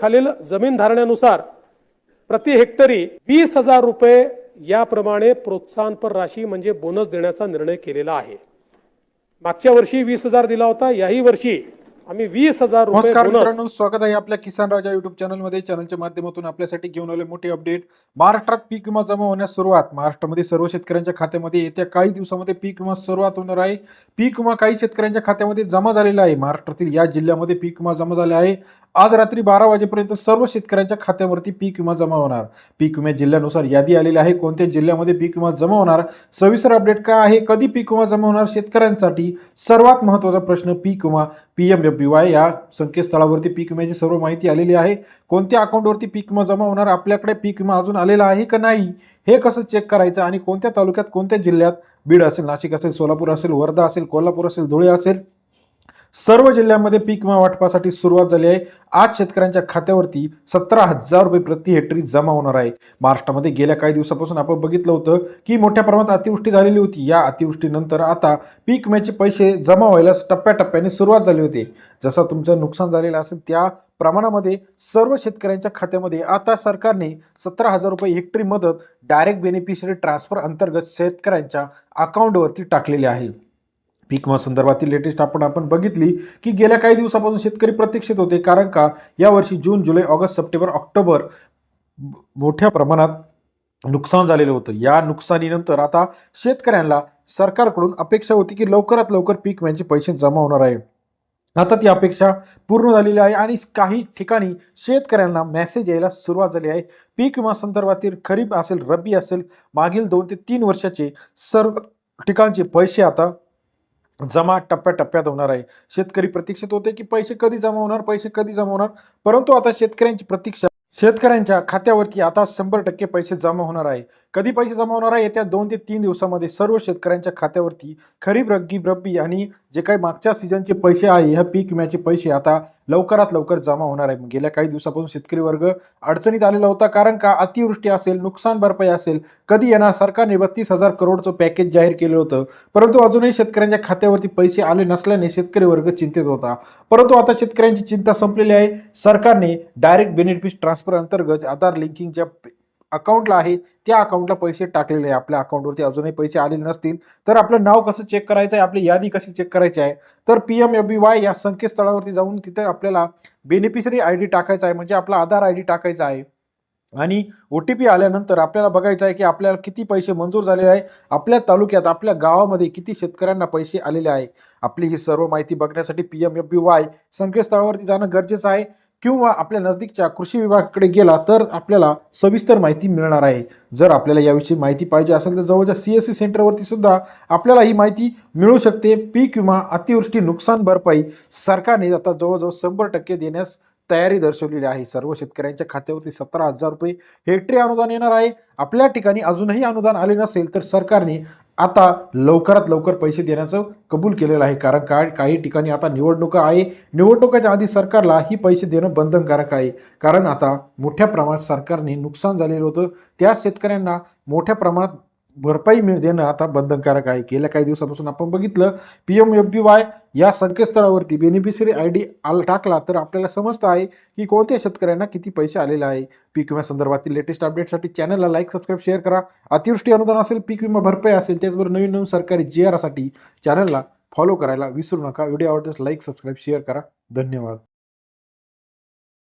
खालील जमीन धारण्यानुसार प्रति हेक्टरी वीस हजार रुपये याप्रमाणे प्रोत्साहनपर राशी म्हणजे बोनस देण्याचा निर्णय केलेला आहे. मागच्या वर्षी वीस हजार दिला होता याही वर्षी आम्ही वीस हजार रुपये स्वागत आहे आपल्या किसान राजा युट्यूब चॅनलमध्ये चॅनलच्या माध्यमातून आपल्यासाठी घेऊन आले मोठी अपडेट महाराष्ट्रात पीक विमा जमा होण्यास सुरुवात. महाराष्ट्रामध्ये सर्व शेतकऱ्यांच्या खात्यामध्ये येत्या काही दिवसामध्ये पीक विमा सुरुवात होणार आहे. पीक विमा काही शेतकऱ्यांच्या खात्यामध्ये जमा झालेला आहे. महाराष्ट्रातील या जिल्ह्यामध्ये पीक विमा जमा झाला आहे. आज रात्री बारा वाजेपर्यंत सर्व शेतकऱ्यांच्या खात्यावरती पीक विमा जमा होणार. पीक विमा जिल्ह्यानुसार यादी आलेली आहे. कोणत्या जिल्ह्यामध्ये पीक विमा जमा होणार? सविस्तर अपडेट काय आहे? कधी पीक विमा जमा होणार? शेतकऱ्यांसाठी सर्वात महत्त्वाचा प्रश्न पीक विमा P M F B Y या संकेतस्थळावरती पीक विम्याची सर्व माहिती आलेली आहे. कोणत्या अकाउंटवरती पीक विमा जमा होणार? आपल्याकडे पीक विमा अजून आलेला आहे का नाही? हे कसं चेक करायचं? आणि कोणत्या तालुक्यात कोणत्या जिल्ह्यात बीड असेल नाशिक असेल सोलापूर असेल वर्धा असेल कोल्हापूर असेल धुळे असेल? सर्व जिल्ह्यांमध्ये पीक विमा वाटपासाठी सुरुवात झाली आहे. आज शेतकऱ्यांच्या खात्यावरती सतरा हजार रुपये प्रति हेक्टरी जमा होणार आहे. महाराष्ट्रामध्ये गेल्या काही दिवसापासून आपण बघितलं होतं की मोठ्या प्रमाणात अतिवृष्टी झालेली होती. या अतिवृष्टीनंतर आता पीक विम्याचे पैसे जमा व्हायला टप्प्याटप्प्याने सुरुवात झाली होती. जसं तुमचं नुकसान झालेलं असेल त्या प्रमाणामध्ये सर्व शेतकऱ्यांच्या खात्यामध्ये आता सरकारने सतरा हजार रुपये हेक्टरी मदत डायरेक्ट बेनिफिशरी ट्रान्सफर अंतर्गत शेतकऱ्यांच्या अकाउंटवरती टाकलेली आहे. पीक विमा संदर्भातील लेटेस्ट आपण आपण बघितली की गेल्या काही दिवसापासून शेतकरी प्रतीक्षित होते. कारण का? यावर्षी जून जुलै ऑगस्ट सप्टेंबर ऑक्टोबर मोठ्या प्रमाणात नुकसान झालेलं होतं. या नुकसानीनंतर आता शेतकऱ्यांना सरकारकडून अपेक्षा होती की लवकरात लवकर पीक विम्याचे पैसे जमा होणार आहे. आता ती अपेक्षा पूर्ण झालेली आहे आणि काही ठिकाणी शेतकऱ्यांना मेसेज यायला सुरुवात झाली आहे. पीक विमा संदर्भातील खरीप असेल रब्बी असेल मागील दोन ते तीन वर्षाचे सर्व ठिकाणचे पैसे आता जमा टप्प्याटप्प्यात होणार आहे. शेतकरी प्रतीक्षित होते की पैसे कधी जमा होणार पैसे कधी जमा होणार? परंतु आता शेतकऱ्यांची प्रतीक्षा शेतकऱ्यांच्या खात्यावरती आता शंभर टक्के पैसे जमा होणार आहे. कधी पैसे जमा होणार आहे? येत्या दोन ते तीन दिवसामध्ये सर्व शेतकऱ्यांच्या खात्यावरती खरीप रग्गी रब्बी आणि जे काही मागच्या सीझनचे पैसे आहे ह्या पीक विम्याचे पैसे आता लवकरात लवकर जमा होणार आहे गेल्या काही दिवसापासून शेतकरी वर्ग अडचणीत आलेला होता. कारण का? अतिवृष्टी असेल नुकसान भरपाई असेल कधी येणार? सरकारने बत्तीस हजार करोडचं पॅकेज जाहीर केलं होतं. परंतु अजूनही शेतकऱ्यांच्या खात्यावरती पैसे आले नसल्याने शेतकरी वर्ग चिंतेत होता. परंतु आता शेतकऱ्यांची चिंता संपलेली आहे. सरकारने डायरेक्ट बेनिफिट ट्रान्सफर अंतर्गत आधार लिंकिंगच्या अकाउंटला आहे त्या अकाउंटला पैसे टाकलेले आहे. आपल्या अकाउंटवरती अजूनही पैसे आलेले नसतील. तर आपलं नाव कसं चेक करायचं आहे? आपली यादी कशी चेक करायची आहे? तर P M F B Y या संकेतस्थळावरती जाऊन तिथे आपल्याला बेनिफिशरी आय डी टाकायचा आहे. म्हणजे आपला आधार आय डी टाकायचा आहे. आणि ओ टी पी आल्यानंतर आपल्याला बघायचं आहे की आपल्याला किती पैसे मंजूर झालेले आहे. आपल्या तालुक्यात आपल्या गावामध्ये किती शेतकऱ्यांना पैसे आलेले आहे? आपली ही सर्व माहिती बघण्यासाठी P M F B Y संकेतस्थळावरती जाणं गरजेचं आहे. किंवा आपल्या नजदीकच्या कृषी विभागाकडे गेला तर आपल्याला सविस्तर माहिती मिळणार आहे. जर आपल्याला याविषयी माहिती पाहिजे असेल तर जवळच्या सी एस सी सेंटरवरती सुद्धा आपल्याला ही माहिती मिळू शकते. पीक विमा अतिवृष्टी नुकसान भरपाई सरकारने आता जवळजवळ शंभर टक्के देण्यास तयारी दर्शवलेली आहे. सर्व शेतकऱ्यांच्या खात्यावरती सतरा हजार रुपये हेक्टरी अनुदान येणार आहे. आपल्या ठिकाणी अजूनही अनुदान आले नसेल तर सरकारने आता लवकरात लवकर पैसे देण्याचं कबूल केलेलं आहे. कारण काय? काही ठिकाणी आता निवडणुका आहे. निवडणुकाच्या आधी सरकारला ही पैसे देणं बंधनकारक आहे. कारण आता मोठ्या प्रमाणात सरकारने नुकसान झालेलं होतं. त्या शेतकऱ्यांना मोठ्या प्रमाणात भरपाई मिळ देणं आता बंधनकारक आहे. गेल्या काही दिवसापासून आपण बघितलं P M F B Y या संकेतस्थळावरती बेनिफिशरी आय डी आल टाकला तर आपल्याला समजतं आहे की कोणत्या शेतकऱ्यांना किती पैसे आलेले आहे. पीक विमा संदर्भातील लेटेस्ट अपडेटसाठी चॅनलला लाईक सबस्क्राईब शेअर करा. अतिवृष्टी अनुदान असेल पीक विमा भरपाई असेल त्याचबरोबर नवीन नवीन सरकारी जी आरसाठी चॅनलला फॉलो करायला विसरू नका. व्हिडिओ आवडल्यास लाईक सबस्क्राईब शेअर करा. धन्यवाद.